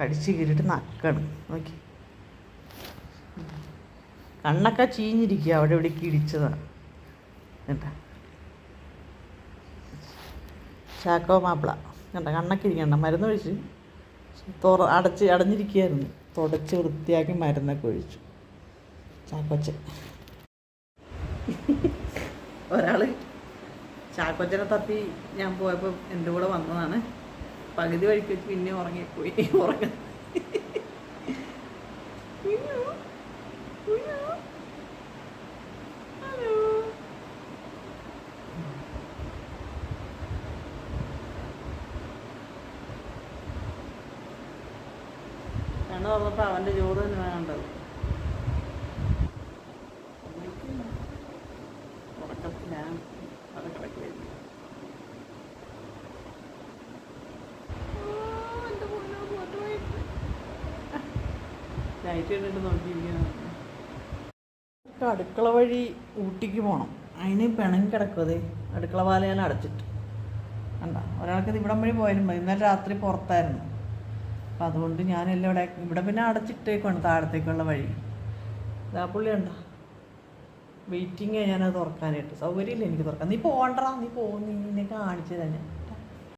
കടിച്ച് കീറിയിട്ട് നക്കണം. നോക്കി. കണ്ണൊക്കെ ചീഞ്ഞിരിക്കുക. അവിടെ ഇവിടെ കിടിച്ചതാണ് കേട്ടാ ചാക്കോ മാപ്പിള. കണ്ട? കണ്ണൊക്കെ ഇരിക്കണ്ട. മരുന്ന് ഒഴിച്ച്. തുറ അടച്ച് അടഞ്ഞിരിക്കുകയായിരുന്നു. തുടച്ച് വൃത്തിയാക്കി മരുന്നൊക്കെ ഒഴിച്ചു. ചാക്കോച്ചൻ. ഒരാൾ ചാക്കോച്ചനെ തപ്പി ഞാൻ പോയപ്പോൾ എന്റെ കൂടെ വന്നതാണ്. പകുതി വഴിക്ക് വെച്ച് പിന്നെ ഉറങ്ങിപ്പോയി. ഉറങ്ങ. കണ്ണു തുറന്നപ്പോൾ അവന്റെ ചോറ് തന്നെ കണ്ടത് അടുക്കള വഴി ഊട്ടിക്ക് പോകണം അതിന് പിണങ്ങി കിടക്കുമതേ അടുക്കള പാല ഞാൻ അടച്ചിട്ട്. കണ്ട? ഒരാൾക്ക് ഇവിടം വഴി പോയാലും മതി. ഇന്നലെ രാത്രി പുറത്തായിരുന്നു. അപ്പം അതുകൊണ്ട് ഞാനെല്ലാം ഇവിടെ ഇവിടെ പിന്നെ അടച്ചിട്ടേക്കാണ് താഴത്തേക്കുള്ള വഴി. ഇതാ പുള്ളി ഉണ്ടോ വെയിറ്റിംഗ് ഞാനത് തുറക്കാനായിട്ട്. സൗകര്യമില്ല എനിക്ക് തുറക്കാൻ. നീ പോകണ്ടടാ നീ പോ. നീ കാണിച്ചു തന്നെ